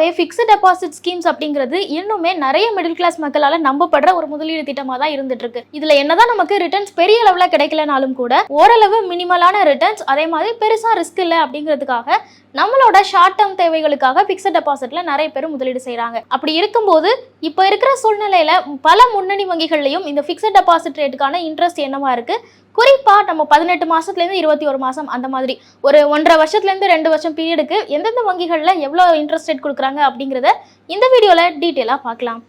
பொதுவாகவே fixed deposit schemes அப்படிங்கிறது இன்னுமே நிறைய மிடில் கிளாஸ் மக்களால் நம்பப்படுற ஒரு முதலீடு திட்டமாக தான் இருந்துட்டு இருக்கு இதுல என்னதான் நமக்கு ரிட்டர்ன்ஸ் பெரிய அளவில் கிடைக்கலனாலும் கூட ஓரளவு மினிமலான ரிட்டர்ன்ஸ் அதே மாதிரி பெருசாக ரிஸ்க் இல்லை அப்படிங்கிறதுக்காக நம்மளோட ஷார்ட் டேர்ம் தேவைகளுக்காக ஃபிக்ஸட் டெபாசிட்ல நிறைய பேர் முதலீடு செய்கிறாங்க அப்படி இருக்கும்போது இப்போ இருக்கிற சூழ்நிலையில பல முன்னணி வங்கிகள்லையும் இந்த ஃபிக்ஸட் டெபாசிட் ரேட்டுக்கான இன்ட்ரெஸ்ட் என்னவா இருக்கு? குறிப்பா நம்ம பதினெட்டு மாசத்துலேருந்து இருபத்தி ஒரு மாசம் அந்த மாதிரி. ஒரு ஒன்றரை வருஷத்துலேருந்து ரெண்டு வருஷம் பீரியடுக்கு எந்தெந்த வங்கிகளில் எவ்வளோ இன்ட்ரெஸ்ட் ரேட் கொடுக்குறாங்க அப்படிங்கிறத இந்த வீடியோவில் டீட்டெயிலாக பார்க்கலாம்.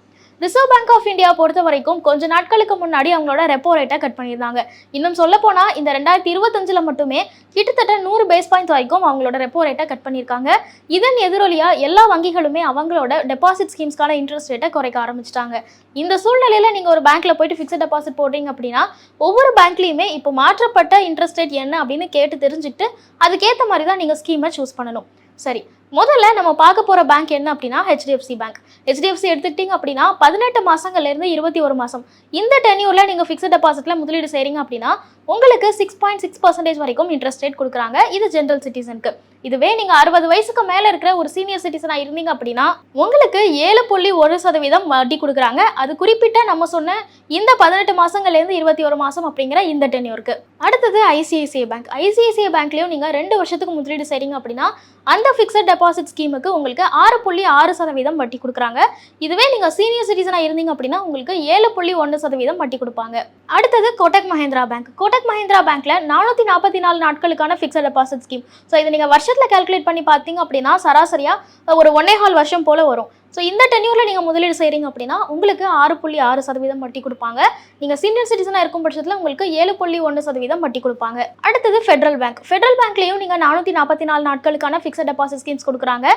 ரிசர்வ் பேங்க் ஆஃப் இந்தியா பொறுத்த வரைக்கும் கொஞ்ச நாட்களுக்கு முன்னாடி அவங்களோட ரெப்போ ரேட்டை கட் பண்ணியிருந்தாங்க. இன்னும் சொல்ல போனால் இந்த ரெண்டாயிரத்தி இருபத்தஞ்சில் மட்டுமே கிட்டத்தட்ட நூறு பேஸ் பாயிண்ட்ஸ் வரைக்கும் அவங்களோட ரெப்போ ரேட்டை கட் பண்ணியிருக்காங்க. இதன் எதிரொலியாக எல்லா வங்கிகளுமே அவங்களோட டெபாசிட் ஸ்கீம்ஸ்க்கான இன்ட்ரெஸ்ட் ரேட்டை குறைக்க ஆரம்பிச்சிட்டாங்க. இந்த சூழ்நிலையில் நீங்கள் ஒரு பேங்க்கில் போயிட்டு ஃபிக்ஸட் டெபாசிட் போடுறீங்க அப்படின்னா ஒவ்வொரு பேங்க்லேயுமே இப்போ மாற்றப்பட்ட இன்ட்ரெஸ்ட் ரேட் என்ன அப்படின்னு கேட்டு தெரிஞ்சுட்டு அதுக்கேற்ற மாதிரி தான் நீங்கள் ஸ்கீமை சூஸ் பண்ணணும். சரி முதல்ல நம்ம பார்க்க போகிற பேங்க் என்ன அப்படின்னா ஹெச்டிஎஃப்சி பேங்க் ஹெச்டிஎஃப்சி எடுத்துக்கிட்டீங்க அப்படின்னா பதினெட்டு மாதங்கள்லேருந்து இருபத்தி ஒரு மாதம் இந்த டென்யூரில் நீங்கள் ஃபிக்ஸட் டெபாசிட்டில் முதலீடு செய்கிறீங்க அப்படின்னா உங்களுக்கு சிக்ஸ் பாயிண்ட் சிக்ஸ் பர்சன்டேஜ் வரைக்கும் இன்ட்ரெஸ்ட் ரேட் கொடுக்குறாங்க. இது ஜென்ரல் சிட்டிசனுக்கு இதுவே நீங்கள் அறுபது வயசுக்கு மேலே இருக்கிற ஒரு சீனியர் சிட்டிசனாக இருந்தீங்க அப்படின்னா உங்களுக்கு ஏழு புள்ளி ஒரு சதவீதம் வட்டி கொடுக்குறாங்க. அது குறிப்பிட்ட நம்ம சொன்ன இந்த பதினெட்டு மாதங்கள்லேருந்து இருபத்தி ஒரு மாதம் அப்படிங்கிற இந்த டென்யூருக்கு அடுத்தது ஐசிஐசிஐ பேங்க் ஐசிஐசிஐ பேங்க்லேயும் நீங்கள் ரெண்டு வருஷத்துக்கு முதலீடு செய்கிறீங்க அப்படின்னா அந்த ஃபிக்ஸட் டெபாசிட் ஸ்கீமுக்கு உங்களுக்கு ஆறு புள்ளி ஆறு சதவீதம் வட்டி கொடுக்குறாங்க. இதுவே நீங்கள் சீனியர் சிட்டிசனாக இருந்தீங்க அப்படின்னா உங்களுக்கு ஏழு புள்ளி ஒன்று சதவீதம் வட்டி கொடுப்பாங்க. அடுத்தது கோட்டக் மஹேந்திரா பேங்க். கோட்டக் மஹேந்திரா பேங்க்ல நானூற்றி நாற்பத்தி நாலு நாட்களுக்கான ஃபிக்ஸட் டெபாசிட் ஸ்கீம் ஸோ இதை நீங்கள் வருஷத்தில் கால்குலேட் பண்ணி பார்த்தீங்க அப்படின்னா சராசரியாக ஒரு ஒன்னே ஹால் வருஷம் போல் வரும். ஸோ இந்த டென்யூரில் நீங்கள் முதலீடு செய்கிறீங்க அப்படின்னா உங்களுக்கு ஆறு புள்ளி ஆறு சதவீதம் வட்டி கொடுப்பாங்க. நீங்கள் சீனியர் சிட்டிசனாக இருக்கும் பட்சத்தில் உங்களுக்கு ஏழு புள்ளி ஒன்று சதவீதம் வட்டி கொடுப்பாங்க. அடுத்தது ஃபெட்ரல் பேங்க் ஃபெட்ரல் பேங்க்லேயும் நீங்கள் நானூற்றி நாற்பத்தி நாலு நாட்களுக்கான ஃபிக்ஸட் டெபாசிட் ஸ்கீம்ஸ் கொடுக்குறாங்க.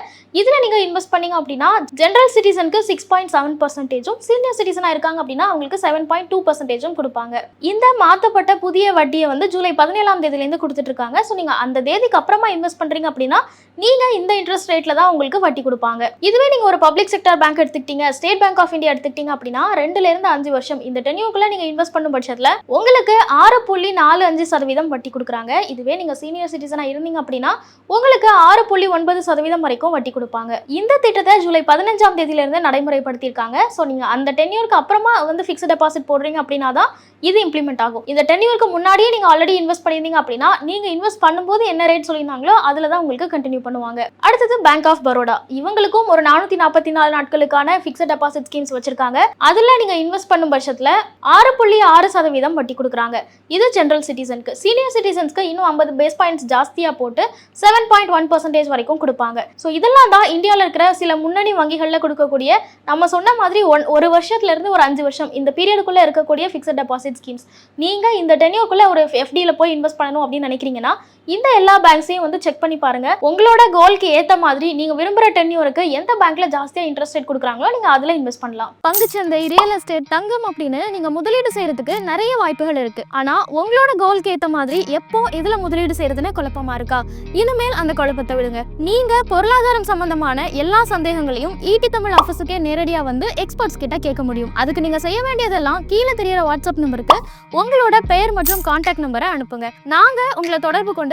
இதில் நீங்கள் இன்வெஸ்ட் பண்ணீங்க அப்படின்னா ஜென்ரல் சிட்டிசனுக்கு சிக்ஸ் பாயிண்ட் செவன் பர்சன்டேஜும் சீனியர் சிட்டிசனாக இருக்காங்க அப்படின்னா அவங்களுக்கு செவன் பாயிண்ட் டூ பர்சன்டேஜும் கொடுப்பாங்க. இந்த மாற்றப்பட்ட புதிய வட்டியை வந்து ஜூலை பதினேழாம் தேதியிலேருந்து கொடுத்துட்ருக்காங்க ஸோ நீங்கள் அந்த தேதிக்கு அப்புறமா இன்வெஸ்ட் பண்ணுறீங்க அப்படின்னா நீங்கள் இந்த இன்ட்ரெஸ்ட் ரேட்டில் தான் உங்களுக்கு வட்டி கொடுப்பாங்க. இதுவே நீங்கள் ஒரு பப்ளிக் செக்டர் பேங்க் எடுத்துக்கிட்டீங்க ஸ்டேட் பேங்க் ஆஃப் இந்தியா எடுத்துக்கிட்டீங்க அப்படின்னா ரெண்டுல இருந்து அஞ்சு வருஷம். இந்த டென்யூக்குள்ள நீங்க இன்வெஸ்ட் பண்ணும் பட்சத்துல உங்களுக்கு ஆறு புள்ளி நாலு அஞ்சு சதவீதம் வட்டி கொடுக்குறாங்க. இதுவே நீங்க சீனியர் சிட்டிசனா இருந்தீங்க அப்படின்னா உங்களுக்கு ஆறு புள்ளி ஒன்பது சதவீதம் வரைக்கும் வட்டி கொடுப்பாங்க. இந்த திட்டத்தை ஜூலை பதினஞ்சாம் தேதியில இருந்து நடைமுறைப்படுத்தியிருக்காங்க. ஸோ நீங்க அந்த டென்யூருக்கு அப்புறமா வந்து ஃபிக்ஸ்ட் டெபாசிட் போடுறீங்க அப்படின்னா தான் இது இம்ப்ளிமெண்ட் ஆகும். இந்த டென்யூருக்கு முன்னாடியே நீங்க ஆல்ரெடி இன்வெஸ்ட் பண்ணியிருந்தீங்க அப்படின்னா நீங்க இன்வெஸ்ட் பண்ணும்போது என்ன ரேட் சொல்லியிருந்தாங்களோ அதுல தான் உங்களுக்கு கண்டினியூ பண்ணுவாங்க. அடுத்தது பேங்க் ஆஃப் பரோடா இவங்களுக்கும் ஒரு நானூத்தி நாற்பத்தி நாலு நாட்களுக்கான ஃபிக்ஸட் டெபாசிட் ஸ்கீம்ஸ் வச்சிருக்காங்க. அதுல நீங்க இன்வெஸ்ட் பண்ணும் பட்சத்துல ஆறு புள்ளி ஆறு சதவீதம் வட்டி கொடுக்குறாங்க. இது ஜென்ரல் சிட்டிசனுக்கு சீனியர் சிட்டிசன்ஸ்க்கு இன்னும் ஐம்பது பேஸ் பாயிண்ட்ஸ் ஜாஸ்தியா போட்டு செவன் பாயிண்ட் ஒன் பர்சன்டேஜ் வரைக்கும் கொடுப்பாங்க. ஸோ இதெல்லாம் தான் இந்தியாவில் இருக்கிற சில முன்னணி வங்கிகளில் கொடுக்கக்கூடிய நம்ம சொன்ன மாதிரி ஒன் ஒரு வருஷத்துல இருந்து ஒரு அஞ்சு வருஷம் இந்த பீரியடுக்குள்ள இருக்கக்கூடிய ஃபிக்ஸட் டெபாசிட் ஸ்கீம்ஸ் நீங்க இந்த டென்யூக்குள்ள ஒரு எஃப்டியில் போய் இன்வெஸ்ட் பண்ணணும் அப்படின்னு நினைக்கிறீங்கன்னா இந்த எல்லா பேங்க்ஸையும் வந்து செக் பண்ணி பாருங்க. உங்களோட கோல்க்கு ஏத்த மாதிரி நீங்க விரும்புற டென்யூருக்கு எந்த பேங்க்ல ஜாஸ்தியா இன்ட்ரெஸ்ட் ரேட் கொடுக்குறாங்களோ நீங்க அதுல இன்வெஸ்ட் பண்ணலாம். பங்குச்சந்தை ரியல் எஸ்டேட் தங்கம் அப்படின்னு நீங்க முதலீடு செய்யறதுக்கு நிறைய வாய்ப்புகள் இருக்கு. ஆனா உங்களோட கோல்க்கு ஏத்த மாதிரி எப்போ இதுல முதலீடு செய்யறதுன்னு குழப்பமா இருக்கா? இனிமேல் அந்த குழப்பத்தை விடுங்க. நீங்க பொருளாதாரம் சம்பந்தமான எல்லா சந்தேகங்களையும் ஈட்டி தமிழ் ஆஃபீஸுக்கே நேரடியா வந்து எக்ஸ்பர்ட்ஸ் கிட்ட கேட்க முடியும். அதுக்கு நீங்க செய்ய வேண்டியதெல்லாம் கீழே தெரியற வாட்ஸ்அப் நம்பருக்கு உங்களோட பெயர் மற்றும் கான்டாக்ட் நம்பரை அனுப்புங்க. நாங்க உங்களை தொடர்பு கொண்டு